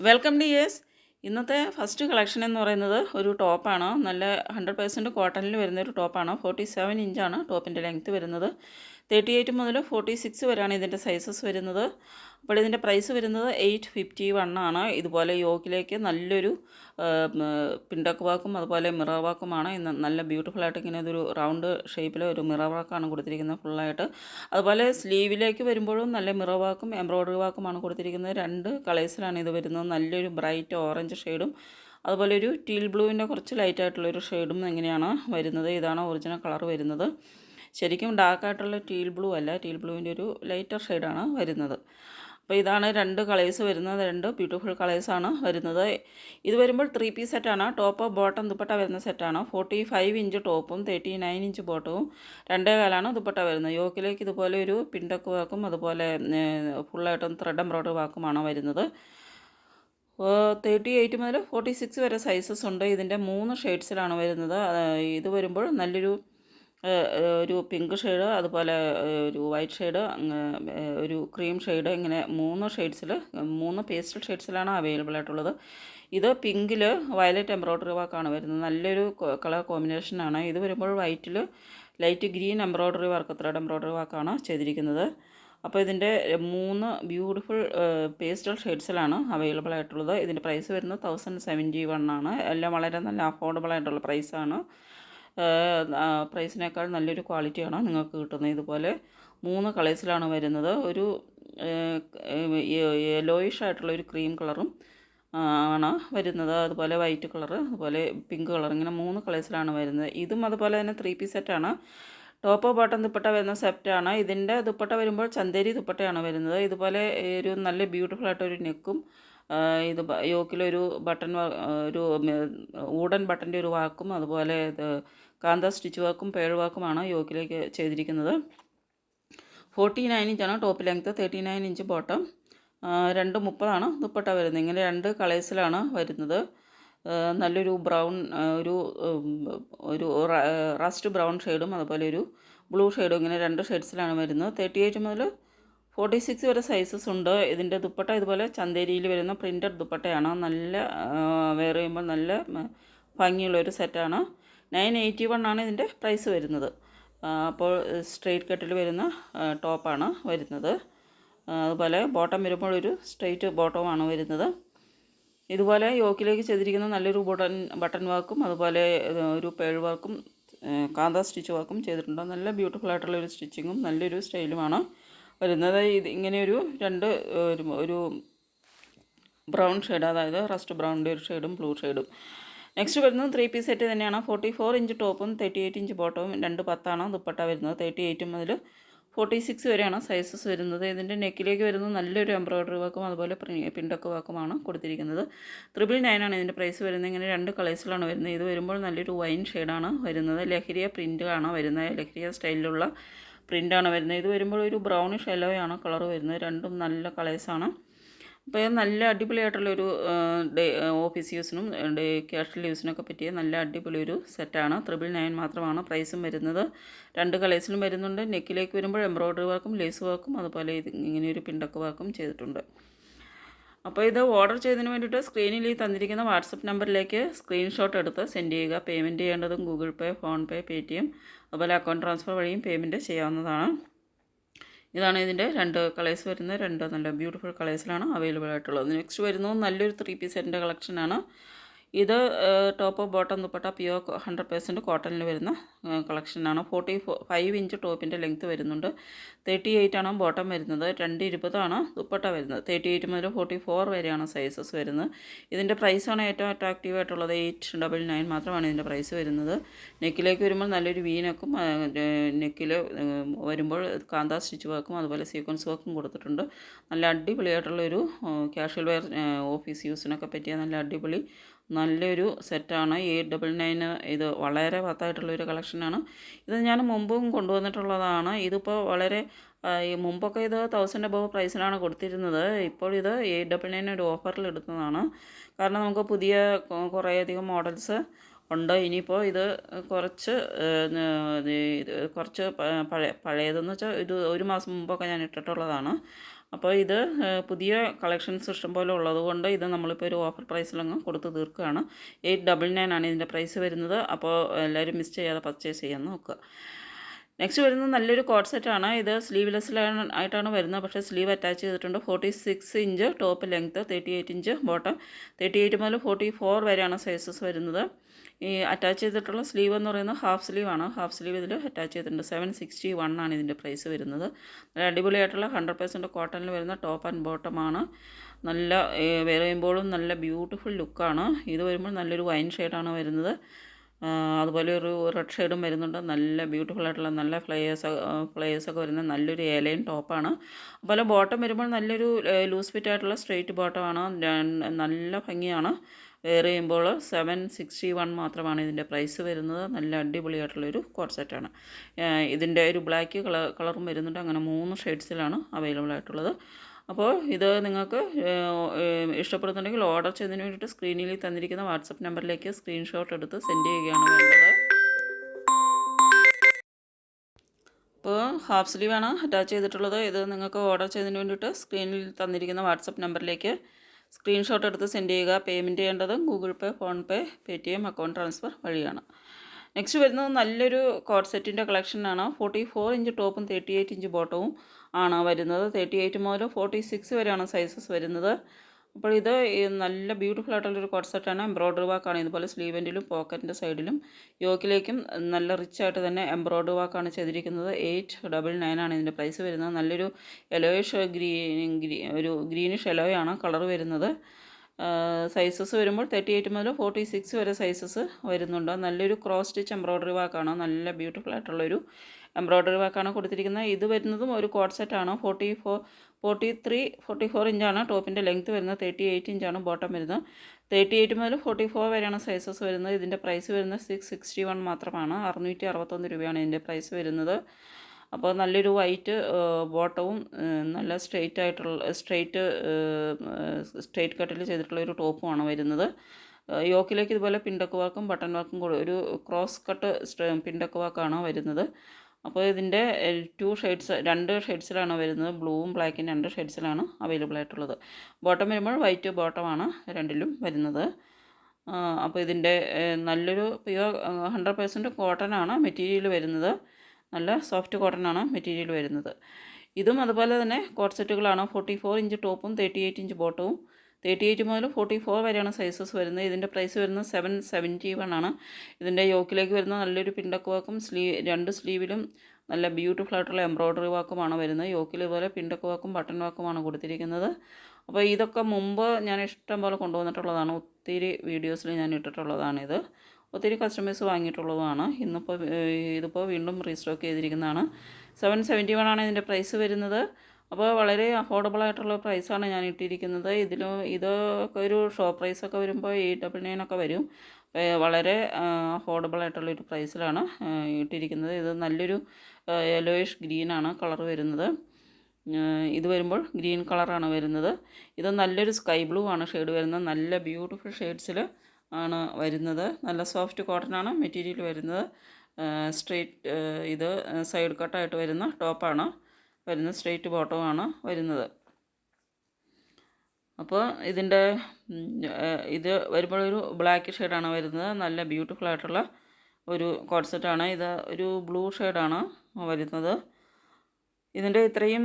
Welcome ഡി യേസ് ഇന്നത്തെ ഫസ്റ്റ് കളക്ഷൻ എന്ന് പറയുന്നത് ഒരു ടോപ്പാണ് നല്ല ഹൺഡ്രഡ് പേഴ്സന്റ് കോട്ടണിൽ വരുന്ന ഒരു ടോപ്പാണ് ഫോർട്ടി സെവൻ ഇഞ്ചാണ് ടോപ്പിന്റെ ലെങ്ത്ത് വരുന്നത്. തേർട്ടി എയ്റ്റ് മുതൽ ഫോർട്ടി സിക്സ് വരെയാണ് ഇതിന്റെ സൈസസ് വരുന്നത്. അപ്പോൾ ഇതിന്റെ പ്രൈസ് വരുന്നത് എയ്റ്റ് ഫിഫ്റ്റി വൺ ആണ്. ഇതുപോലെ യോക്കിലേക്ക് നല്ലൊരു പിണ്ടക്ക് വാക്കും അതുപോലെ മിറർ വാക്കുമാണ്. ഇന്ന് നല്ല ബ്യൂട്ടിഫുൾ ആയിട്ട് ഇങ്ങനെ ഇതൊരു റൗണ്ട് ഷേപ്പിൽ ഒരു മിറർ വാക്കാണ് കൊടുത്തിരിക്കുന്നത് ഫുള്ളായിട്ട്. അതുപോലെ സ്ലീവിലേക്ക് വരുമ്പോഴും നല്ല മിറർ വാക്കും എംബ്രോയ്ഡറി വാക്കുമാണ് കൊടുത്തിരിക്കുന്നത്. രണ്ട് കളേഴ്സിലാണ് ഇത് വരുന്നത്. നല്ലൊരു ബ്രൈറ്റ് ഓറഞ്ച് ഷെയ്ഡും അതുപോലെ ഒരു ടീൽ ബ്ലൂവിന്റെ കുറച്ച് ലൈറ്റായിട്ടുള്ളൊരു ഷെയ്ഡും ഇങ്ങനെയാണ് വരുന്നത്. ഇതാണ് ഒറിജിനൽ കളർ വരുന്നത്. ശരിക്കും ഡാർക്കായിട്ടുള്ള ടീൽ ബ്ലൂ അല്ല ടീൽ ബ്ലൂവിന്റെ ഒരു ലൈറ്റർ ഷെയ്ഡാണ് വരുന്നത്. അപ്പോൾ ഇതാണ് രണ്ട് കളേഴ്സ് വരുന്നത് രണ്ട് ബ്യൂട്ടിഫുൾ കളേഴ്സാണ് വരുന്നത്. ഇത് വരുമ്പോൾ ത്രീ പീസ് സെറ്റാണ് ടോപ്പ് ബോട്ടം ദുപ്പട്ട വരുന്ന സെറ്റാണ്. ഫോർട്ടി ഫൈവ് ഇഞ്ച് ടോപ്പും തേർട്ടി നയൻ ഇഞ്ച് ബോട്ടവും രണ്ടേ കാലാണ് ദുപ്പട്ട വരുന്നത്. യോക്കിലേക്ക് ഇതുപോലെ ഒരു പിണ്ടക്ക് വാക്കും അതുപോലെ ഫുള്ളായിട്ടും ത്രെഡ് എംബ്രോയ്ഡറി വാക്കുമാണ് വരുന്നത്. തേർട്ടി എയ്റ്റ് മുതൽ ഫോർട്ടി സിക്സ് വരെ സൈസസ് ഉണ്ട്. ഇതിന്റെ മൂന്ന് ഷെയ്ഡ്സിലാണ് വരുന്നത്. ഇത് വരുമ്പോൾ നല്ലൊരു ഒരു പിങ്ക് ഷെയ്ഡ് അതുപോലെ ഒരു വൈറ്റ് ഷെയ്ഡ് ഒരു ക്രീം ഷെയ്ഡ് ഇങ്ങനെ മൂന്ന് ഷെയ്ഡ്സിൽ മൂന്ന് പേസ്റ്റൽ ഷെയ്ഡ്സിലാണ് അവൈലബിൾ ആയിട്ടുള്ളത്. ഇത് പിങ്കിൽ വയലറ്റ് എംബ്രോയ്ഡറി വർക്കാണ് വരുന്നത്. നല്ലൊരു കളർ കോമ്പിനേഷനാണ് ഇത് വരുമ്പോൾ വൈറ്റിൽ light green embroidery work thread embroidery വർക്കാണ് ചെയ്തിരിക്കുന്നത്. അപ്പോൾ ഇതിന്റെ മൂന്ന് ബ്യൂട്ടിഫുൾ പേസ്റ്റൽ ഷെയ്ഡ്സിലാണ് അവൈലബിൾ ആയിട്ടുള്ളത്. ഇതിന്റെ പ്രൈസ് വരുന്നത് തൗസൻഡ് സെവന്റി വൺ ആണ്. എല്ലാം വളരെ നല്ല അഫോർഡബിൾ ആയിട്ടുള്ള പ്രൈസാണ് പ്രൈസിനേക്കാൾ നല്ലൊരു ക്വാളിറ്റിയാണ് നിങ്ങൾക്ക് കിട്ടുന്നത്? ഇതുപോലെ മൂന്ന് കളേഴ്സിലാണ് വരുന്നത്. ഒരു യെല്ലോയിഷ് ആയിട്ടുള്ള ഒരു ക്രീം കളറും ആണ് വരുന്നത്. അതുപോലെ വൈറ്റ് കളർ അതുപോലെ പിങ്ക് കളർ ഇങ്ങനെ മൂന്ന് കളേഴ്സിലാണ് വരുന്നത്. ഇതും അതുപോലെ തന്നെ ത്രീ പീസ് സെറ്റാണ് ടോപ്പ് ബോട്ടം ദുപ്പട്ട വരുന്ന സെറ്റാണ് ഇതിന്റെ ദുപ്പട്ട വരുമ്പോൾ ചന്തേരി ദുപ്പട്ടയാണ് വരുന്നത്. ഇതുപോലെ ഒരു നല്ല ബ്യൂട്ടിഫുൾ ആയിട്ടൊരു നെക്കും ഇത് യോക്കിലൊരു ബട്ടൺ ഒരു ഊടൻ ബട്ടന്റെ ഒരു വാക്കും അതുപോലെ കാന്ത സ്റ്റിച്ച് വർക്കും പേഴ് വർക്കുമാണ് യോക്കിലേക്ക് ചെയ്തിരിക്കുന്നത്. ഫോർട്ടി നയൻ ഇഞ്ചാണ് top length thirty nine inch bottom രണ്ട് മുപ്പതാണ് ദുപ്പട്ട വരുന്നത്. ഇങ്ങനെ രണ്ട് കളേഴ്സിലാണ് വരുന്നത്. നല്ലൊരു ബ്രൗൺ ഒരു ഒരു റസ്റ്റ് ബ്രൗൺ ഷെയ്ഡും അതുപോലെ ഒരു ബ്ലൂ ഷെയ്ഡും ഇങ്ങനെ രണ്ട് ഷെയ്ഡ്സിലാണ് വരുന്നത്. തേർട്ടി എയ്റ്റ് മുതൽ ഫോർട്ടി സിക്സ് വരെ സൈസസ് ഉണ്ട്. ഇതിന്റെ ദുപ്പട്ട ഇതുപോലെ ചന്തേരിയിൽ വരുന്ന പ്രിന്റഡ് ദുപ്പട്ടയാണ്. നല്ല വെയർ ചെയ്യുമ്പോൾ നല്ല ഭംഗിയുള്ളൊരു സെറ്റാണ് നയൻ എയ്റ്റി വൺ ആണ് ഇതിന്റെ പ്രൈസ് വരുന്നത്. അപ്പോൾ സ്ട്രെയിറ്റ് കട്ടിൽ വരുന്ന ടോപ്പാണ് വരുന്നത്. അതുപോലെ ബോട്ടം വരുമ്പോൾ ഒരു സ്ട്രെയിറ്റ് ബോട്ടമാണ് വരുന്നത്. ഇതുപോലെ യോക്കിലേക്ക് ചെയ്തിരിക്കുന്ന നല്ലൊരു ബട്ടൺ ബട്ടൺ വർക്കും അതുപോലെ ഒരു പേഴ് വർക്കും കാന്ത സ്റ്റിച്ച് വർക്കും ചെയ്തിട്ടുണ്ട്. നല്ല ബ്യൂട്ടിഫുൾ ആയിട്ടുള്ള ഒരു സ്റ്റിച്ചിങ്ങും നല്ലൊരു സ്റ്റൈലുമാണ് വരുന്നത് ഇത് ഇങ്ങനെയൊരു രണ്ട് ഒരു ബ്രൗൺ ഷെയ്ഡ് അതായത് റസ്റ്റ് ബ്രൗണിന്റെ ഒരു ഷെയ്ഡും ബ്ലൂ ഷെയ്ഡും നെക്സ്റ്റ് വരുന്നത് ത്രീ പീസ് സെറ്റ് തന്നെയാണ്. ഫോർട്ടി ഫോർ ഇഞ്ച് ടോപ്പും തേർട്ടി എയ്റ്റ് ഇഞ്ച് ബോട്ടവും രണ്ട് പത്താണ് ദുപ്പട്ട വരുന്നത്. തേർട്ടി എയ്റ്റ് മുതൽ ഫോർട്ടി സിക്സ് വരെയാണ് സൈസസ് വരുന്നത്. ഇതിന്റെ നെക്കിലേക്ക് വരുന്നത് നല്ലൊരു എംബ്രോയ്ഡറി വർക്കും അതുപോലെ പിണ്ടൊക്കെ വർക്കുമാണ് കൊടുത്തിരിക്കുന്നത്. ത്രിപിൾ നയനാണ് ഇതിന്റെ പ്രൈസ് വരുന്നത്. ഇങ്ങനെ രണ്ട് കളേഴ്സിലാണ് വരുന്നത്. ഇത് വരുമ്പോൾ നല്ലൊരു വൈൻ ഷെയ്ഡാണ് വരുന്നത്. ലഹരിയ പ്രിന്റാണ് വരുന്നത്. ലഹരിയ സ്റ്റൈലിലുള്ള പ്രിന്റാണ് വരുന്നത്. ഇത് വരുമ്പോൾ ഒരു ബ്രൗണിഷ് യെല്ലോയാണ് കളർ വരുന്നത്. രണ്ടും നല്ല കളേഴ്സാണ് അപ്പോൾ ഇത് നല്ല അടിപൊളിയായിട്ടുള്ളൊരു ഡേ ഓഫീസ് യൂസിനും ഡേ ക്യാഷ്വൽ യൂസിനൊക്കെ പറ്റിയ നല്ല അടിപൊളി ഒരു സെറ്റാണ് ത്രിബിൾ നയൻ മാത്രമാണ് പ്രൈസും വരുന്നത്. രണ്ട് കളേഴ്സിലും വരുന്നുണ്ട്. നെക്കിലേക്ക് വരുമ്പോൾ എംബ്രോയ്ഡറി വർക്കും ലേസ് വർക്കും അതുപോലെ ഇത് ഇങ്ങനെ ഒരു പിണ്ടക്ക് വർക്കും ചെയ്തിട്ടുണ്ട്. അപ്പോൾ ഇത് ഓർഡർ ചെയ്തതിന് വേണ്ടിയിട്ട് സ്ക്രീനിൽ ഈ തന്നിരിക്കുന്ന വാട്സപ്പ് നമ്പറിലേക്ക് സ്ക്രീൻഷോട്ട് എടുത്ത് സെൻഡ് ചെയ്യുക. പേയ്മെന്റ് ചെയ്യേണ്ടതും ഗൂഗിൾ പേ PhonePe Paytm അതുപോലെ അക്കൗണ്ട് ട്രാൻസ്ഫർ വഴിയും പേയ്മെന്റ് ചെയ്യാവുന്നതാണ്. ഇതാണ് ഇതിന്റെ രണ്ട് കളേഴ്സ് വരുന്നത്. രണ്ട് നല്ല ബ്യൂട്ടിഫുൾ കളേഴ്സിലാണ് അവൈലബിൾ ആയിട്ടുള്ളത്. നെക്സ്റ്റ് വരുന്നത് നല്ലൊരു ത്രീ പീസ് സെറ്റിന്റെ കളക്ഷനാണ് ഇത് ടോപ്പ് ബോട്ടം ദുപ്പട്ട പിയോ ഹൺഡ്രഡ് പേഴ്സന്റ് കോട്ടണിൽ വരുന്ന കളക്ഷനാണ് ഫോർട്ടി ഫൈവ് ഇഞ്ച് ടോപ്പിന്റെ ലെങ്ത്ത് വരുന്നുണ്ട്. തേർട്ടി എയ്റ്റ് ആണ് ബോട്ടം വരുന്നത്. രണ്ട് ഇരുപതാണ് ദുപ്പട്ട വരുന്നത്. തേർട്ടി എയ്റ്റ് മുതൽ ഫോർട്ടി ഫോർ വരെയാണ് സൈസസ് വരുന്നത്. ഇതിന്റെ പ്രൈസാണ് ഏറ്റവും അട്രാക്റ്റീവ് ആയിട്ടുള്ളത്. എയ്റ്റ് ഡബിൾ നയൻ മാത്രമാണ് ഇതിന്റെ പ്രൈസ് വരുന്നത്. നെക്കിലേക്ക് വരുമ്പോൾ നല്ലൊരു വീനക്കും നെക്കിൽ വരുമ്പോൾ കാന്ത സ്റ്റിച്ച് വർക്കും അതുപോലെ സീക്വൻസ് വർക്കും കൊടുത്തിട്ടുണ്ട്. നല്ല അടിപൊളിയായിട്ടുള്ളൊരു ക്യാഷ്വൽ വെയർ ഓഫീസ് യൂസിനൊക്കെ പറ്റിയ നല്ല അടിപൊളി നല്ലൊരു സെറ്റാണ്. ഈ ഡബിൾ നയൻ ഇത് വളരെ പത്തായിട്ടുള്ളൊരു കളക്ഷനാണ്. ഇത് ഞാൻ മുമ്പും കൊണ്ടുവന്നിട്ടുള്ളതാണ്. ഇതിപ്പോൾ വളരെ ഈ മുമ്പൊക്കെ ഇത് തൗസൻഡ് അബവ് പ്രൈസിലാണ് കൊടുത്തിരുന്നത്. ഇപ്പോൾ ഇത് എയ്റ്റ് ഡബിൾ നയൻ ഒരു ഓഫറിൽ എടുത്തതാണ്. കാരണം നമുക്ക് പുതിയ കുറേയധികം മോഡൽസ് ഉണ്ട്. ഇനിയിപ്പോൾ ഇത് കുറച്ച് കുറച്ച് പഴയ പഴയതെന്ന് വെച്ചാൽ ഇത് ഒരു മാസം മുമ്പൊക്കെ ഞാൻ ഇട്ടിട്ടുള്ളതാണ്. അപ്പോൾ ഇത് പുതിയ കളക്ഷൻസ് ഇഷ്ടംപോലെ ഉള്ളതുകൊണ്ട് ഇത് നമ്മളിപ്പോൾ ഒരു ഓഫർ പ്രൈസിലങ്ങ് കൊടുത്ത് തീർക്കുകയാണ്. എയ്റ്റ് ഡബിൾ നയൻ ആണ് ഇതിന്റെ പ്രൈസ് വരുന്നത്. അപ്പോൾ എല്ലാവരും മിസ് ചെയ്യാതെ പർച്ചേസ് ചെയ്യാൻ നോക്കുക. നെക്സ്റ്റ് വരുന്നത് നല്ലൊരു കോട്ട് സെറ്റാണ് ഇത് സ്ലീവ്ലെസ്സിലാണ് ആയിട്ടാണ് വരുന്നത്. പക്ഷേ സ്ലീവ് അറ്റാച്ച് ചെയ്തിട്ടുണ്ട്. Forty six inch top length thirty eight inch bottom thirty eight മുതൽ ഫോർട്ടി ഫോർ വരെയാണ് സൈസസ് വരുന്നത്. ഈ അറ്റാച്ച് ചെയ്തിട്ടുള്ള സ്ലീവ് എന്ന് പറയുന്നത് ഹാഫ് സ്ലീവ് ആണ്. ഹാഫ് സ്ലീവ് ഇതിൽ അറ്റാച്ച് ചെയ്തിട്ടുണ്ട്. സെവൻ സിക്സ്റ്റി വൺ ആണ് ഇതിന്റെ പ്രൈസ് വരുന്നത്. നല്ല അടിപൊളിയായിട്ടുള്ള ഹൺഡ്രഡ് പെർസെന്റ് കോട്ടണിൽ വരുന്ന ടോപ്പ് ആൻഡ് ബോട്ടമാണ് നല്ല വരുമ്പോഴും നല്ല ബ്യൂട്ടിഫുൾ ലുക്കാണ് ഇത് വരുമ്പോൾ നല്ലൊരു വൈൻ ഷെയ്ഡാണ് വരുന്നത്. അതുപോലെ ഒരു റെഡ് ഷെയ്ഡും വരുന്നുണ്ട്. നല്ല ബ്യൂട്ടിഫുൾ ആയിട്ടുള്ള നല്ല ഫ്ലയേഴ്സ് ഒക്കെ വരുന്ന നല്ലൊരു ഏലൈൻ ടോപ്പാണ് അതുപോലെ ബോട്ടം വരുമ്പോൾ നല്ലൊരു ലൂസ് ഫിറ്റ് ആയിട്ടുള്ള സ്ട്രെയിറ്റ് ബോട്ടമാണ് നല്ല ഭംഗിയാണ്. വെയർ ചെയ്യുമ്പോൾ സെവൻ സിക്സ്റ്റി വൺ മാത്രമാണ് ഇതിന്റെ പ്രൈസ് വരുന്നത്. നല്ല അടിപൊളിയായിട്ടുള്ളൊരു കോർസെറ്റാണ് സെറ്റാണ്. ഇതിന്റെ ഒരു ബ്ലാക്ക് കളർ കളറും വരുന്നുണ്ട്. അങ്ങനെ മൂന്ന് ഷെയ്ഡ്സിലാണ് അവൈലബിൾ ആയിട്ടുള്ളത്. അപ്പോൾ ഇത് നിങ്ങൾക്ക് ഇഷ്ടപ്പെടുന്നുണ്ടെങ്കിൽ ഓർഡർ ചെയ്തതിന് വേണ്ടിയിട്ട് സ്ക്രീനിൽ തന്നിരിക്കുന്ന വാട്സപ്പ് നമ്പറിലേക്ക് സ്ക്രീൻഷോട്ട് എടുത്ത് സെൻഡ് ചെയ്യുകയാണ് വേണ്ടത്. ഇപ്പോൾ ഹാഫ് സ്ലീവാണ് അറ്റാച്ച് ചെയ്തിട്ടുള്ളത്. ഇത് നിങ്ങൾക്ക് ഓർഡർ ചെയ്തതിന് വേണ്ടിയിട്ട് സ്ക്രീനിൽ തന്നിരിക്കുന്ന വാട്സപ്പ് നമ്പറിലേക്ക് സ്ക്രീൻഷോട്ട് എടുത്ത് സെൻഡ് ചെയ്യുക പേയ്മെന്റ് ചെയ്യേണ്ടത് Google Pay PhonePe Paytm account transfer വഴിയാണ്. നെക്സ്റ്റ് വരുന്നത് നല്ലൊരു കോഡ് സെറ്റിന്റെ കളക്ഷനാണ് ഫോർട്ടി ഫോർ ഇഞ്ച് ടോപ്പും തേർട്ടി എയ്റ്റ് ഇഞ്ച് ബോട്ടവും ആണ് വരുന്നത്. തേർട്ടി എയ്റ്റ് മുതൽ ഫോർട്ടി സിക്സ് വരെയാണ് സൈസസ് വരുന്നത്. അപ്പോൾ ഇത് നല്ല ബ്യൂട്ടിഫുൾ ആയിട്ടുള്ളൊരു കോട്ട് സെറ്റാണ് എംബ്രോയ്ഡറി വർക്കാണ് ഇതുപോലെ സ്ലീവെന്റിലും പോക്കറ്റിന്റെ സൈഡിലും യോക്കിലേക്കും നല്ല റിച്ച് ആയിട്ട് തന്നെ എംബ്രോയ്ഡറി വർക്കാണ് ചെയ്തിരിക്കുന്നത്. എയ്റ്റ് ഡബിൾ നയൻ ആണ് ഇതിന്റെ പ്രൈസ് വരുന്നത്. നല്ലൊരു യെലോയിഷ് ഗ്രീൻ ഗ്രീ ഒരു ഗ്രീനിഷ് യെലോയാണ് കളർ വരുന്നത്. സൈസസ് വരുമ്പോൾ തേർട്ടി എയ്റ്റ് മുതൽ ഫോർട്ടി സിക്സ് വരെ സൈസസ് വരുന്നുണ്ട്. നല്ലൊരു ക്രോസ് സ്റ്റിച്ച് എംബ്രോയ്ഡറി വർക്കാണ് നല്ല ബ്യൂട്ടിഫുൾ ആയിട്ടുള്ളൊരു എംബ്രോയ്ഡറി വർക്കാണ് കൊടുത്തിരിക്കുന്നത്. ഇത് വരുന്നതും ഒരു കോഡ് സെറ്റാണ് forty four forty three forty four ഇഞ്ചാണ് ടോപ്പിന്റെ ലെങ്ത്ത് വരുന്നത് തേർട്ടി എയ്റ്റ് ഇഞ്ചാണ് ബോട്ടം വരുന്നത് തേർട്ടി എയ്റ്റ് മുതൽ ഫോർട്ടി ഫോർ വരെയാണ് സൈസസ് വരുന്നത്. ഇതിന്റെ പ്രൈസ് വരുന്നത് സിക്സ് സിക്സ്റ്റി വൺ മാത്രമാണ്. അറുന്നൂറ്റി അറുപത്തൊന്ന് രൂപയാണ് ഇതിന്റെ പ്രൈസ് വരുന്നത്. അപ്പോൾ നല്ലൊരു വൈറ്റ് ബോട്ടവും നല്ല സ്ട്രെയിറ്റ് ആയിട്ടുള്ള സ്ട്രെയിറ്റ് സ്ട്രെയിറ്റ് കട്ടിൽ ചെയ്തിട്ടുള്ള ഒരു ടോപ്പുമാണ് വരുന്നത്. യോക്കിലേക്ക് ഇതുപോലെ പിണ്ടക്ക് വർക്കും ബട്ടൺ വർക്കും കൂടെ ഒരു ക്രോസ് കട്ട് പിണ്ടക്ക് വർക്കാണ് വരുന്നത്. അപ്പോൾ ഇതിന്റെ ടു ഷെയ്ഡ്സ് രണ്ട് ഷെയ്ഡ്സിലാണ് വരുന്നത്. ബ്ലൂവും ബ്ലാക്കും രണ്ട് ഷെയ്ഡ്സിലാണ് അവൈലബിൾ ആയിട്ടുള്ളത്. ബോട്ടം വരുമ്പോൾ വൈറ്റ് ബോട്ടമാണ് രണ്ടിലും വരുന്നത്. അപ്പോൾ ഇതിന്റെ നല്ലൊരു പ്യുവർ ഹൺഡ്രഡ് പേഴ്സന്റ് കോട്ടനാണ് മെറ്റീരിയൽ വരുന്നത്. നല്ല സോഫ്റ്റ് കോട്ടനാണ് മെറ്റീരിയൽ വരുന്നത്. ഇതും അതുപോലെ തന്നെ കോട്ട് സെറ്റുകളാണ് ഫോർട്ടി ഫോർ ഇഞ്ച് ടോപ്പും തേർട്ടി എയ്റ്റ് ഇഞ്ച് ബോട്ടവും തേർട്ടി എയ്റ്റ് മുതൽ ഫോർട്ടി ഫോർ വരെയാണ് സൈസസ് വരുന്നത്. ഇതിന്റെ പ്രൈസ് വരുന്നത് സെവൻ സെവന്റി വൺ ആണ്. ഇതിന്റെ യോക്കിലേക്ക് വരുന്ന നല്ലൊരു പിണ്ടക്ക് വാക്കും സ്ലീവ് രണ്ട് സ്ലീവിലും നല്ല ബ്യൂട്ടിഫുൾ ആയിട്ടുള്ള എംബ്രോയ്ഡറി വാക്കുമാണ് വരുന്നത്. യോക്കിൽ ഇതുപോലെ പിണ്ടക്ക് വാക്കും ബട്ടൺ വാക്കുമാണ് കൊടുത്തിരിക്കുന്നത്. അപ്പോൾ ഇതൊക്കെ മുമ്പ് ഞാൻ ഇഷ്ടം പോലെ കൊണ്ടുവന്നിട്ടുള്ളതാണ്. ഒത്തിരി വീഡിയോസിൽ ഞാൻ ഇട്ടിട്ടുള്ളതാണിത്. ഒത്തിരി കസ്റ്റമേഴ്സ് വാങ്ങിയിട്ടുള്ളതുമാണ്. ഇന്നിപ്പോൾ ഇതിപ്പോൾ വീണ്ടും റീസ്റ്റോക്ക് ചെയ്തിരിക്കുന്നതാണ്. സെവൻ സെവന്റി വൺ ആണ് ഇതിന്റെ പ്രൈസ് വരുന്നത്. അപ്പോൾ വളരെ അഫോർഡബിൾ ആയിട്ടുള്ള പ്രൈസാണ് ഞാൻ ഇട്ടിരിക്കുന്നത്. ഇതിലും ഇതൊക്കെ ഒരു ഷോ പ്രൈസൊക്കെ വരുമ്പോൾ എയ്റ്റ് ഡബിൾ നയൻ ഒക്കെ വരും. വളരെ അഫോർഡബിൾ ആയിട്ടുള്ള ഒരു പ്രൈസിലാണ് ഇട്ടിരിക്കുന്നത്. ഇത് നല്ലൊരു യെലോയിഷ് ഗ്രീനാണ് കളർ വരുന്നത്. ഇത് വരുമ്പോൾ ഗ്രീൻ കളറാണ് വരുന്നത്. ഇത് നല്ലൊരു സ്കൈ ബ്ലൂ ആണ് ഷെയ്ഡ് വരുന്നത്. നല്ല ബ്യൂട്ടിഫുൾ ഷെയ്ഡ്സിൽ ആണ് വരുന്നത്. നല്ല സോഫ്റ്റ് കോട്ടൺ ആണ് മെറ്റീരിയൽ വരുന്നത്. സ്ട്രെയിറ്റ് ഇത് സൈഡ് കട്ടായിട്ട് വരുന്ന ടോപ്പാണ് വരുന്നത് സ്ട്രെയിറ്റ് ബോട്ടമാണ് വരുന്നത്. അപ്പോൾ ഇതിന്റെ ഇത് വരുമ്പോഴൊരു ബ്ലാക്ക് ഷെയ്ഡാണ് വരുന്നത്. നല്ല ബ്യൂട്ടിഫുൾ ആയിട്ടുള്ള ഒരു കോൺസെപ്റ്റാണ്. ഇത് ഒരു ബ്ലൂ ഷെയ്ഡാണ് വരുന്നത്. ഇതിന്റെ ഇത്രയും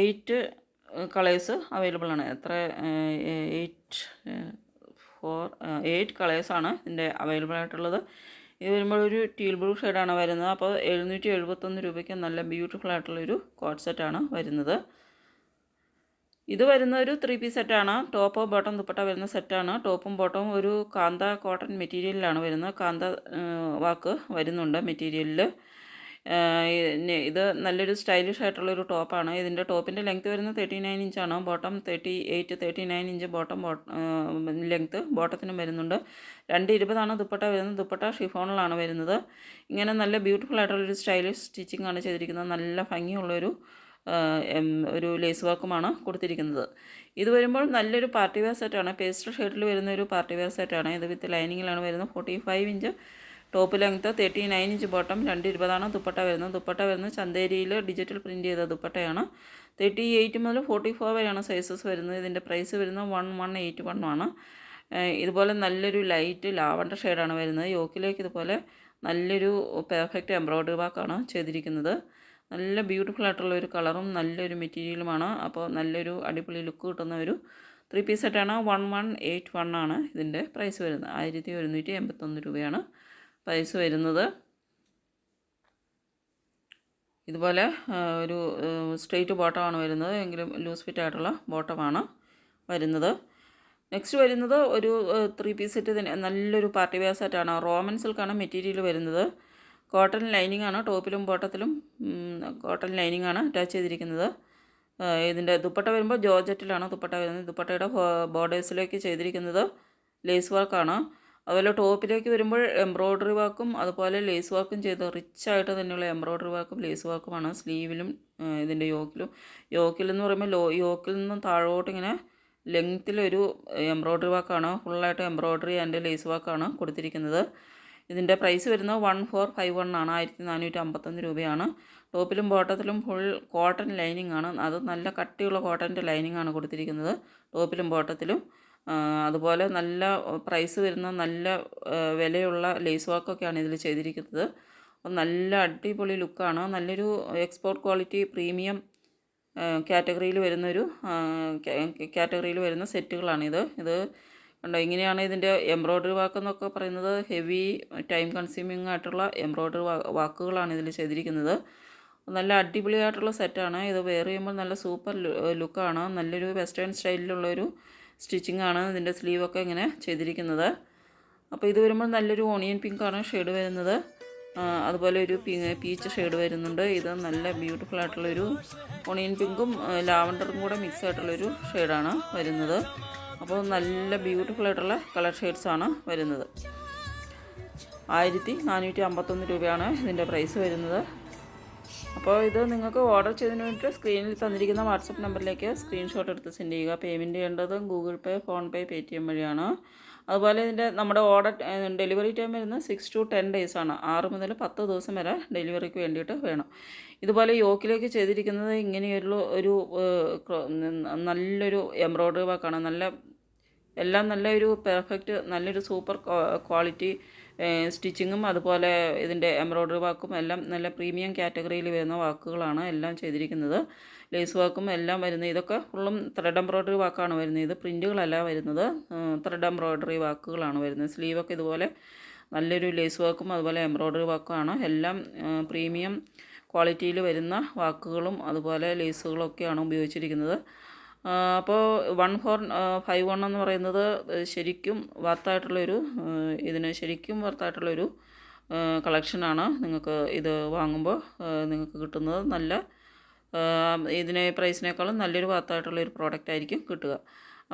എയ്റ്റ് കളേഴ്സ് അവൈലബിൾ ആണ് എത്ര എയ്റ്റ് ഫോർ എയ്റ്റ് കളേഴ്സാണ് ഇതിന്റെ അവൈലബിൾ ആയിട്ടുള്ളത് ഇത് വരുമ്പോൾ ഒരു ടീൽ ബ്ലൂ ഷെയ്ഡാണ് വരുന്നത്. അപ്പോൾ എഴുന്നൂറ്റി എഴുപത്തൊന്ന് രൂപയ്ക്ക് നല്ല ബ്യൂട്ടിഫുൾ ആയിട്ടുള്ളൊരു കോട്ട് സെറ്റാണ് വരുന്നത്. ഇത് വരുന്ന ഒരു ത്രീ പീസ് സെറ്റാണ് ടോപ്പ് ബോട്ടം ദുപ്പട്ട വരുന്ന സെറ്റാണ് ടോപ്പും ബോട്ടവും ഒരു കാന്ത കോട്ടൺ മെറ്റീരിയലിലാണ് വരുന്നത്. കാന്ത വാക്ക് വരുന്നുണ്ട് മെറ്റീരിയലിൽ ഇത് നല്ലൊരു സ്റ്റൈലിഷ് ആയിട്ടുള്ളൊരു ടോപ്പാണ് ഇതിന്റെ ടോപ്പിന്റെ ലെങ്ത് വരുന്നത് തേർട്ടി നയൻ ഇഞ്ചാണ് bottom thirty eight thirty nine inch bottom length ബോട്ടത്തിനും വരുന്നുണ്ട്. രണ്ട് ഇരുപതാണ് ദുപ്പട്ട വരുന്നത്. ദുപ്പട്ട ഷിഫോണിലാണ് വരുന്നത്. ഇങ്ങനെ നല്ല ബ്യൂട്ടിഫുൾ ആയിട്ടുള്ളൊരു സ്റ്റൈലിഷ് സ്റ്റിച്ചിങ് ആണ് ചെയ്തിരിക്കുന്നത്. നല്ല ഭംഗിയുള്ളൊരു ഒരു ലേസ് വർക്കുമാണ് കൊടുത്തിരിക്കുന്നത്. ഇത് വരുമ്പോൾ നല്ലൊരു പാർട്ടി വെയർ സെറ്റാണ് പേസ്റ്റൽ ഷെയ്ഡിൽ വരുന്ന ഒരു പാർട്ടി വെയർ സെറ്റാണ് ഇത് വിത്ത് ലൈനിങ്ങിലാണ് വരുന്നത്. Forty five inch top length thirty nine inch bottom രണ്ട് ഇരുപതാണ് ദുപ്പട്ട വരുന്നത്. ദുപ്പട്ട വരുന്നത് ചന്തേരിയിൽ ഡിജിറ്റൽ പ്രിന്റ് ചെയ്ത ദുപ്പട്ടയാണ്. തേർട്ടി എയ്റ്റ് മുതൽ ഫോർട്ടി ഫോർ വരെയാണ് സൈസസ് വരുന്നത്. ഇതിന്റെ പ്രൈസ് വരുന്നത് വൺ വൺ എയ്റ്റ് വൺ ആണ്. ഇതുപോലെ നല്ലൊരു ലൈറ്റ് ലാവണ്ടർ ഷെയ്ഡാണ് വരുന്നത്. യോക്കിലേക്ക് ഇതുപോലെ നല്ലൊരു പെർഫെക്റ്റ് എംബ്രോയ്ഡറി വർക്കാണ് ചെയ്തിരിക്കുന്നത്. നല്ല ബ്യൂട്ടിഫുൾ ആയിട്ടുള്ള ഒരു കളറും നല്ലൊരു മെറ്റീരിയലുമാണ്. അപ്പോൾ നല്ലൊരു അടിപൊളി ലുക്ക് കിട്ടുന്ന ഒരു ത്രീ പീസ് സെറ്റാണ്. വൺ വൺ എയ്റ്റ് വൺ ആണ് ഇതിന്റെ പ്രൈസ് വരുന്നത്. ആയിരത്തി ഒരുന്നൂറ്റി എൺപത്തൊന്ന് രൂപയാണ്. പ്രൈസ് വരുന്നത്. ഇതുപോലെ ഒരു സ്ട്രെയിറ്റ് ബോട്ടമാണ് വരുന്നത്. എങ്കിലും ലൂസ് ഫിറ്റ് ആയിട്ടുള്ള ബോട്ടമാണ് വരുന്നത്. നെക്സ്റ്റ് വരുന്നത് ഒരു ത്രീ പീസ് സെറ്റ് തന്നെ നല്ലൊരു പാർട്ടി വെയർ സെറ്റാണ് റോമൻ സിൽക്കാണ് മെറ്റീരിയൽ വരുന്നത്. കോട്ടൺ ലൈനിങ് ആണ് ടോപ്പിലും ബോട്ടത്തിലും കോട്ടൺ ലൈനിങ് ആണ് അറ്റാച്ച് ചെയ്തിരിക്കുന്നത്. ഇതിന്റെ ദുപ്പട്ട വരുമ്പോൾ ജോർജറ്റിലാണ് ദുപ്പട്ട വരുന്നത്. ദുപ്പട്ടയുടെ ബോർഡേഴ്സിലേക്ക് ചെയ്തിരിക്കുന്നത്. ലേസ് വർക്കാണ് അതുപോലെ ടോപ്പിലേക്ക് വരുമ്പോൾ എംബ്രോയ്ഡറി വർക്കും അതുപോലെ ലേസ് വർക്കും ചെയ്ത് റിച്ചായിട്ട് തന്നെയുള്ള എംബ്രോയ്ഡറി വർക്കും ലേസ് വർക്കുമാണ്. സ്ലീവിലും ഇതിന്റെ യോക്കിലും. യോക്കിൽ എന്ന് പറയുമ്പോൾ ലോ യോക്കിൽ നിന്നും താഴോട്ട് ഇങ്ങനെ ലെങ്ത്തിലൊരു എംബ്രോയ്ഡറി വർക്കാണ്. ഫുള്ളായിട്ട് എംബ്രോയ്ഡറി ആൻഡ് ലേസ് വർക്കാണ് കൊടുത്തിരിക്കുന്നത്. ഇതിന്റെ പ്രൈസ് വരുന്നത് വൺ ഫോർ ഫൈവ് വൺ ആണ്. ആയിരത്തി നാനൂറ്റി അമ്പത്തൊന്ന് രൂപയാണ്. ടോപ്പിലും ബോട്ടത്തിലും ഫുൾ കോട്ടൺ ലൈനിങ് ആണ് അത് നല്ല കട്ടിയുള്ള കോട്ടന്റെ ലൈനിങ് ആണ് കൊടുത്തിരിക്കുന്നത് ടോപ്പിലും ബോട്ടത്തിലും. അതുപോലെ നല്ല പ്രൈസ് വരുന്ന നല്ല വിലയുള്ള ലേസ് വർക്കൊക്കെയാണ് ഇതിൽ ചെയ്തിരിക്കുന്നത്. അപ്പം നല്ല അടിപൊളി ലുക്കാണ് നല്ലൊരു എക്സ്പോർട്ട് ക്വാളിറ്റി പ്രീമിയം കാറ്റഗറിയിൽ വരുന്നൊരു കാറ്റഗറിയിൽ വരുന്ന സെറ്റുകളാണിത് ഇത്. കണ്ടോ ഇങ്ങനെയാണ് ഇതിന്റെ എംബ്രോയ്ഡറി വാക്ക് എന്നൊക്കെ പറയുന്നത്. ഹെവി ടൈം കൺസ്യൂമിംഗ് ആയിട്ടുള്ള എംബ്രോയ്ഡറി വാക്കുകളാണ് ഇതിൽ ചെയ്തിരിക്കുന്നത്. നല്ല അടിപൊളിയായിട്ടുള്ള സെറ്റാണ് ഇത് വെയർ ചെയ്യുമ്പോൾ നല്ല സൂപ്പർ ലുക്കാണ് നല്ലൊരു വെസ്റ്റേൺ സ്റ്റൈലിലുള്ളൊരു സ്റ്റിച്ചിങ് ആണ് ഇതിന്റെ സ്ലീവൊക്കെ ഇങ്ങനെ ചെയ്തിരിക്കുന്നത്. അപ്പോൾ ഇത് വരുമ്പോൾ നല്ലൊരു ഓണിയൻ പിങ്കാണ് ഷെയ്ഡ് വരുന്നത്. അതുപോലെ ഒരു പീച്ച് ഷെയ്ഡ് വരുന്നുണ്ട്. ഇത് നല്ല ബ്യൂട്ടിഫുൾ ആയിട്ടുള്ളൊരു ഓണിയൻ പിങ്കും ലാവണ്ടറും കൂടെ മിക്സ് ആയിട്ടുള്ളൊരു ഷെയ്ഡാണ് വരുന്നത്. അപ്പോൾ നല്ല ബ്യൂട്ടിഫുൾ ആയിട്ടുള്ള കളർ ഷെയ്ഡ്സാണ് വരുന്നത്. ആയിരത്തി നാനൂറ്റി അമ്പത്തൊന്ന് രൂപയാണ് ഇതിന്റെ പ്രൈസ് വരുന്നത്. അപ്പോൾ ഇത് നിങ്ങൾക്ക് ഓർഡർ ചെയ്തതിന് വേണ്ടിയിട്ട് സ്ക്രീനിൽ തന്നിരിക്കുന്ന വാട്സപ്പ് നമ്പറിലേക്ക് സ്ക്രീൻഷോട്ട് എടുത്ത് സെൻഡ് ചെയ്യുക. പേയ്മെന്റ് ചെയ്യേണ്ടത് ഗൂഗിൾ പേ PhonePe Paytm വഴിയാണ്. അതുപോലെ ഇതിന്റെ നമ്മുടെ ഓർഡർ ഡെലിവറി ടൈം വരുന്നത് സിക്സ് ടു ടെൻ ഡേയ്സ് ആണ്. ആറ് മുതൽ പത്ത് ദിവസം വരെ ഡെലിവറിക്ക് വേണ്ടിയിട്ട് വേണം. ഇതുപോലെ യോക്കിലേക്ക് ചെയ്തിരിക്കുന്നത് ഇങ്ങനെയൊരു ഒരു നല്ലൊരു എംബ്രോയ്ഡറി വർക്കാണ് നല്ല എല്ലാം നല്ലൊരു പെർഫെക്റ്റ് നല്ലൊരു സൂപ്പർ ക്വാളിറ്റി സ്റ്റിച്ചിങ്ങും അതുപോലെ ഇതിന്റെ എംബ്രോയ്ഡറി വർക്കും എല്ലാം നല്ല പ്രീമിയം കാറ്റഗറിയിൽ വരുന്ന വാക്കുകളാണ് എല്ലാം ചെയ്തിരിക്കുന്നത്. ലേസ് വർക്കും എല്ലാം വരുന്നത്. ഇതൊക്കെ ഫുള്ളും ത്രെഡ് എംബ്രോയ്ഡറി വാക്കാണ് വരുന്നത്. ഇത് പ്രിന്റുകളല്ല വരുന്നത്. ത്രെഡ് എംബ്രോയ്ഡറി വാക്കുകളാണ് വരുന്നത്. സ്ലീവൊക്കെ ഇതുപോലെ നല്ലൊരു ലേസ് വർക്കും അതുപോലെ എംബ്രോയ്ഡറി വർക്കുമാണ്. എല്ലാം പ്രീമിയം ക്വാളിറ്റിയിൽ വരുന്ന വാക്കുകളും അതുപോലെ ലേസുകളൊക്കെയാണ് ഉപയോഗിച്ചിരിക്കുന്നത്. അപ്പോൾ വൺ ഫോർ ഫൈവ് വൺ എന്ന് പറയുന്നത് ശരിക്കും വർത്തായിട്ടുള്ളൊരു ഇതിന് ശരിക്കും വർത്തായിട്ടുള്ളൊരു കളക്ഷനാണ് നിങ്ങൾക്ക് ഇത് വാങ്ങുമ്പോൾ നിങ്ങൾക്ക് കിട്ടുന്നത്. നല്ല ഇതിനെ പ്രൈസിനേക്കാളും നല്ലൊരു വർത്തായിട്ടുള്ളൊരു പ്രോഡക്റ്റ് ആയിരിക്കും കിട്ടുക.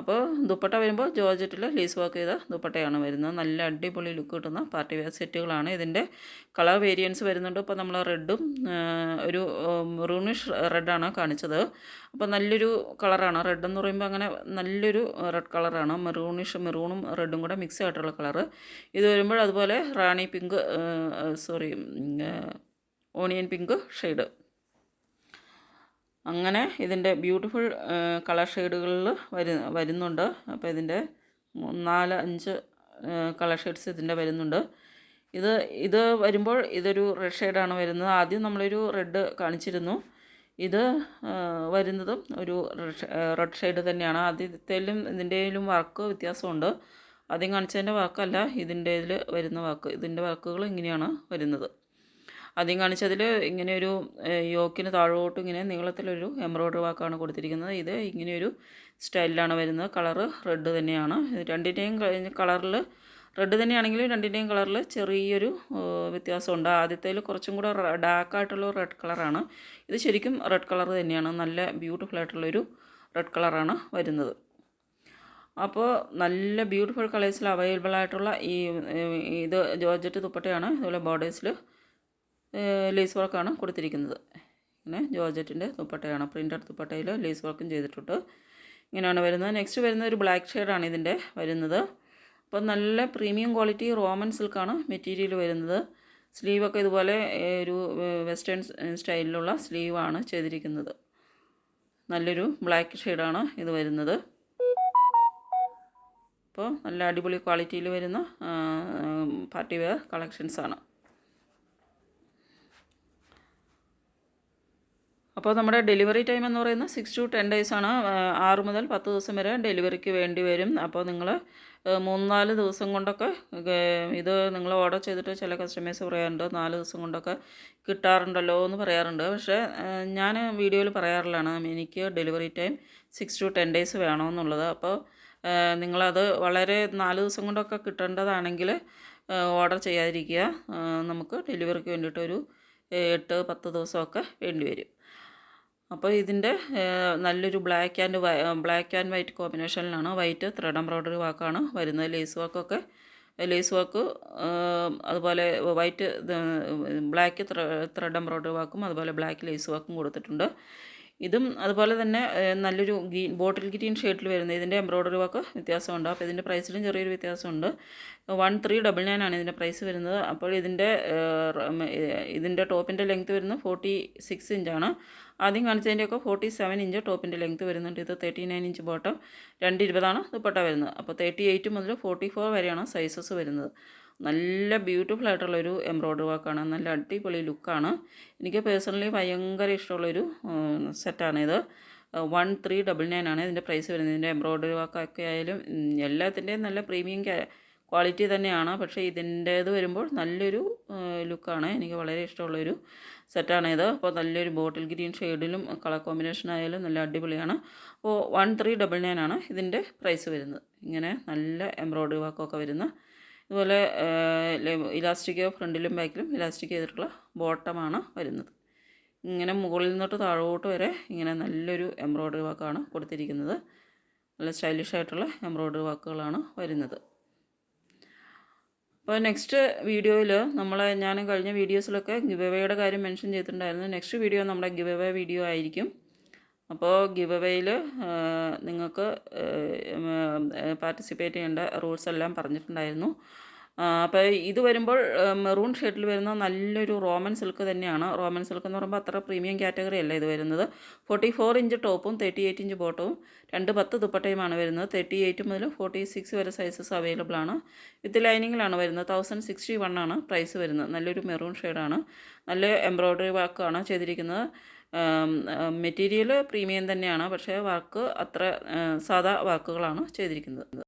അപ്പോൾ ദുപ്പട്ട വരുമ്പോൾ ജോർജറ്റിൽ ലീസ് വർക്ക് ചെയ്ത ദുപ്പട്ടയാണ് വരുന്നത്. നല്ല അടിപൊളി ലുക്ക് കിട്ടുന്ന പാർട്ടി വെയർ സെറ്റുകളാണ്. ഇതിന്റെ കളർ വേരിയൻസ് വരുന്നുണ്ട്. ഇപ്പോൾ നമ്മൾ റെഡും ഒരു മെറൂണിഷ് റെഡാണ് കാണിച്ചത്. അപ്പോൾ നല്ലൊരു കളറാണ്. റെഡ് എന്ന് പറയുമ്പോൾ അങ്ങനെ നല്ലൊരു റെഡ് കളറാണ്. മെറൂണിഷ് മെറൂണും റെഡും കൂടെ മിക്സ് ആയിട്ടുള്ള കളറ്. ഇത് വരുമ്പോൾ അതുപോലെ rani pink sorry onion pink shade. അങ്ങനെ ഇതിന്റെ ബ്യൂട്ടിഫുൾ കളർ ഷെയ്ഡുകളിൽ വരു വരുന്നുണ്ട്. അപ്പോൾ ഇതിന്റെ നാല് അഞ്ച് കളർ ഷെയ്ഡ്സ് ഇതിന്റെ വരുന്നുണ്ട്. ഇത് ഇത് വരുമ്പോൾ ഇതൊരു റെഡ് ഷെയ്ഡാണ് വരുന്നത്. ആദ്യം നമ്മളൊരു റെഡ് കാണിച്ചിരുന്നു. ഇത് വരുന്നതും ഒരു റെഡ് ഷെയ്ഡ് തന്നെയാണ്. ആദ്യത്തേലും ഇതിന്റെയിലും വർക്ക് വ്യത്യാസമുണ്ട്. ആദ്യം കാണിച്ചതിന്റെ വർക്കല്ല ഇതിന്റെ ഇതിൽ വരുന്ന വർക്ക് ഇതിന്റെ വർക്കുകൾ ഇങ്ങനെയാണ് വരുന്നത്. ആദ്യം കാണിച്ചതിൽ ഇങ്ങനെ ഒരു യോക്കിന് താഴോട്ട് ഇങ്ങനെ നീളത്തിലൊരു എംബ്രോയ്ഡറി വാക്കാണ് കൊടുത്തിരിക്കുന്നത്. ഇത് ഇങ്ങനെയൊരു സ്റ്റൈലിലാണ് വരുന്നത്. കളറ് റെഡ് തന്നെയാണ്. രണ്ടിന്റെയും കളറിൽ റെഡ് തന്നെയാണെങ്കിലും രണ്ടിന്റെയും കളറിൽ ചെറിയൊരു വ്യത്യാസമുണ്ട്. ആദ്യത്തേൽ കുറച്ചും കൂടെ ഡാർക്കായിട്ടുള്ള റെഡ് കളറാണ്. ഇത് ശരിക്കും റെഡ് കളർ തന്നെയാണ്. നല്ല ബ്യൂട്ടിഫുൾ ആയിട്ടുള്ളൊരു റെഡ് കളറാണ് വരുന്നത്. അപ്പോൾ നല്ല ബ്യൂട്ടിഫുൾ കളേഴ്സിൽ അവൈലബിൾ ആയിട്ടുള്ള ഈ ഇത് ജോർജറ്റ് ദുപ്പട്ടയാണ്. അതുപോലെ ബോർഡേഴ്സിൽ ലേസ് വർക്കാണ് കൊടുത്തിരിക്കുന്നത്. ഇങ്ങനെ ജോർജറ്റിന്റെ ദുപ്പട്ടയാണ് പ്രിന്റഡ് ദുപ്പട്ടയിൽ ലേസ് വർക്കും ചെയ്തിട്ടുണ്ട്. ഇങ്ങനെയാണ് വരുന്നത്. നെക്സ്റ്റ് വരുന്ന ഒരു ബ്ലാക്ക് ഷെയ്ഡാണ് ഇതിന്റെ വരുന്നത്. അപ്പോൾ നല്ല പ്രീമിയം ക്വാളിറ്റി റോമൻ സിൽക്കാണ് മെറ്റീരിയൽ വരുന്നത്. സ്ലീവൊക്കെ ഇതുപോലെ ഒരു വെസ്റ്റേൺ സ്റ്റൈലിലുള്ള സ്ലീവാണ് ചെയ്തിരിക്കുന്നത്. നല്ലൊരു ബ്ലാക്ക് ഷെയ്ഡാണ് ഇത് വരുന്നത്. അപ്പോൾ നല്ല അടിപൊളി ക്വാളിറ്റിയിൽ വരുന്ന പാർട്ടി വെയർ കളക്ഷൻസാണ് അപ്പോൾ നമ്മുടെ ഡെലിവറി ടൈം എന്ന് പറയുന്നത് സിക്സ് ടു ടെൻ ഡേയ്സ് ആണ്. ആറ് മുതൽ പത്ത് ദിവസം വരെ ഡെലിവറിക്ക് വേണ്ടി വരും. അപ്പോൾ നിങ്ങൾ മൂന്ന് നാല് ദിവസം കൊണ്ടൊക്കെ ഇത് നിങ്ങൾ ഓർഡർ ചെയ്തിട്ട് ചില കസ്റ്റമേഴ്സ് പറയാറുണ്ട്. നാല് ദിവസം കൊണ്ടൊക്കെ കിട്ടാറുണ്ടല്ലോ എന്ന് പറയാറുണ്ട്. പക്ഷേ ഞാൻ വീഡിയോയിൽ പറയാറില്ലാണ് എനിക്ക് delivery time six to ten days വേണമെന്നുള്ളത് അപ്പോൾ നിങ്ങളത് വളരെ നാല് ദിവസം കൊണ്ടൊക്കെ കിട്ടേണ്ടതാണെങ്കിൽ ഓർഡർ ചെയ്യാതിരിക്കുക. നമുക്ക് ഡെലിവറിക്ക് വേണ്ടിയിട്ടൊരു എട്ട് പത്ത് ദിവസമൊക്കെ വേണ്ടി വരും. അപ്പോൾ ഇതിന്റെ നല്ലൊരു black and black and white കോമ്പിനേഷനിലാണ് white thread embroidery വാക്കാണ് വരുന്നത്. ലേസ് വാക്കൊക്കെ ലേസ് വാക്ക് അതുപോലെ വൈറ്റ് ബ്ലാക്ക് ത്രെഡ് എംബ്രോയ്ഡറി വാക്കും അതുപോലെ ബ്ലാക്ക് ലേസ് വാക്കും കൊടുത്തിട്ടുണ്ട്. ഇതും അതുപോലെ തന്നെ നല്ലൊരു ഗ്രീൻ ബോട്ടിൽ ഗ്രീൻ ഷെയ്ഡിൽ വരുന്നത് ഇതിന്റെ എംബ്രോയ്ഡറി വർക്ക് വ്യത്യാസമുണ്ട്. അപ്പോൾ ഇതിന്റെ പ്രൈസിലും ചെറിയൊരു വ്യത്യാസമുണ്ട്. വൺ ത്രീ ഡബിൾ നയൻ ആണ് ഇതിന്റെ പ്രൈസ് വരുന്നത്. അപ്പോൾ ഇതിന്റെ ഇതിന്റെ ടോപ്പിന്റെ ലെങ്ത് വരുന്നത് ഫോർട്ടി സിക്സ് ഇഞ്ചാണ് ആദ്യം കാണിച്ചതിന്റെയൊക്കെ ഫോർട്ടി സെവൻ ഇഞ്ച് ടോപ്പിന്റെ ലെങ്ത് വരുന്നുണ്ട്. ഇത് തേർട്ടി നയൻ ഇഞ്ച് ബോട്ടം. രണ്ട് ഇരുപതാണ് ദുപ്പട്ട വരുന്നത്. അപ്പോൾ തേർട്ടി എയ്റ്റ് മുതൽ ഫോർട്ടി ഫോർ വരെയാണ് സൈസസ് വരുന്നത്. നല്ല ബ്യൂട്ടിഫുൾ ആയിട്ടുള്ളൊരു എംബ്രോയ്ഡറി വർക്കാണ് നല്ല അടിപൊളി ലുക്കാണ് എനിക്ക് പേഴ്സണലി ഭയങ്കര ഇഷ്ടമുള്ളൊരു സെറ്റാണിത് വൺ ത്രീ ഡബിൾ നയൻ ആണ് ഇതിന്റെ പ്രൈസ് വരുന്നത്. ഇതിന്റെ എംബ്രോയ്ഡറി വർക്കൊക്കെ ആയാലും എല്ലാത്തിന്റെയും നല്ല പ്രീമിയം ക്വാളിറ്റി തന്നെയാണ്. പക്ഷേ ഇതിന്റേത് വരുമ്പോൾ നല്ലൊരു ലുക്കാണ് എനിക്ക് വളരെ ഇഷ്ടമുള്ളൊരു സെറ്റാണ് ഇത്. അപ്പോൾ നല്ലൊരു ബോട്ടിൽ ഗ്രീൻ ഷെയ്ഡിലും കളർ കോമ്പിനേഷൻ ആയാലും നല്ല അടിപൊളിയാണ്. അപ്പോൾ വൺ ത്രീ ഡബിൾ നയൻ ആണ് ഇതിന്റെ പ്രൈസ് വരുന്നത്. ഇങ്ങനെ നല്ല എംബ്രോയ്ഡറി വർക്കൊക്കെ വരുന്ന ഇതുപോലെ ഇലാസ്റ്റിക് ഫ്രണ്ടിലും ബാക്കിലും ഇലാസ്റ്റിക് ചെയ്തിട്ടുള്ള ബോട്ടമാണ് വരുന്നത്. ഇങ്ങനെ മുകളിൽ നിന്നിട്ട് താഴോട്ട് വരെ ഇങ്ങനെ നല്ലൊരു എംബ്രോയ്ഡറി വർക്കാണ് കൊടുത്തിരിക്കുന്നത്. നല്ല സ്റ്റൈലിഷ് ആയിട്ടുള്ള എംബ്രോയ്ഡറി വർക്കുകളാണ് വരുന്നത്. അപ്പോൾ നെക്സ്റ്റ് വീഡിയോയിൽ നമ്മൾ ഞാൻ കഴിഞ്ഞ വീഡിയോസിലൊക്കെ ഗിവ് കാര്യം മെൻഷൻ ചെയ്തിട്ടുണ്ടായിരുന്നു. നെക്സ്റ്റ് വീഡിയോ നമ്മുടെ ഗിവ് വീഡിയോ ആയിരിക്കും. അപ്പോൾ ഗിവ് അവേയിൽ നിങ്ങൾക്ക് പാർട്ടിസിപ്പേറ്റ് ചെയ്യേണ്ട റൂൾസ് എല്ലാം പറഞ്ഞിട്ടുണ്ടായിരുന്നു. അപ്പോൾ ഇത് വരുമ്പോൾ മെറൂൺ ഷെയ്ഡിൽ വരുന്ന നല്ലൊരു റോമൻ സിൽക്ക് തന്നെയാണ്. റോമൻ സിൽക്ക് എന്ന് പറയുമ്പോൾ അത്ര പ്രീമിയം കാറ്റഗറി അല്ല ഇത് വരുന്നത്. ഫോർട്ടി ഫോർ ഇഞ്ച് ടോപ്പും തേർട്ടി എയ്റ്റ് ഇഞ്ച് ബോട്ടവും രണ്ട് പത്ത് ദുപ്പട്ടയുമാണ് വരുന്നത്. തേർട്ടി എയ്റ്റ് മുതൽ ഫോർട്ടി സിക്സ് വരെ സൈസസ് അവൈലബിൾ ആണ്. വിത്ത് ലൈനിങ്ങിലാണ് വരുന്നത്. തൗസൻഡ് സിക്സ്റ്റി വൺ ആണ് പ്രൈസ് വരുന്നത്. നല്ലൊരു മെറൂൺ ഷെയ്ഡാണ് നല്ല എംബ്രോയ്ഡറി വർക്കാണ് ചെയ്തിരിക്കുന്നത്. മെറ്റീരിയൽ പ്രീമിയം തന്നെയാണ്. പക്ഷേ വർക്ക് അത്ര സാധാ വർക്കുകളാണ് ചെയ്തിരിക്കുന്നത്.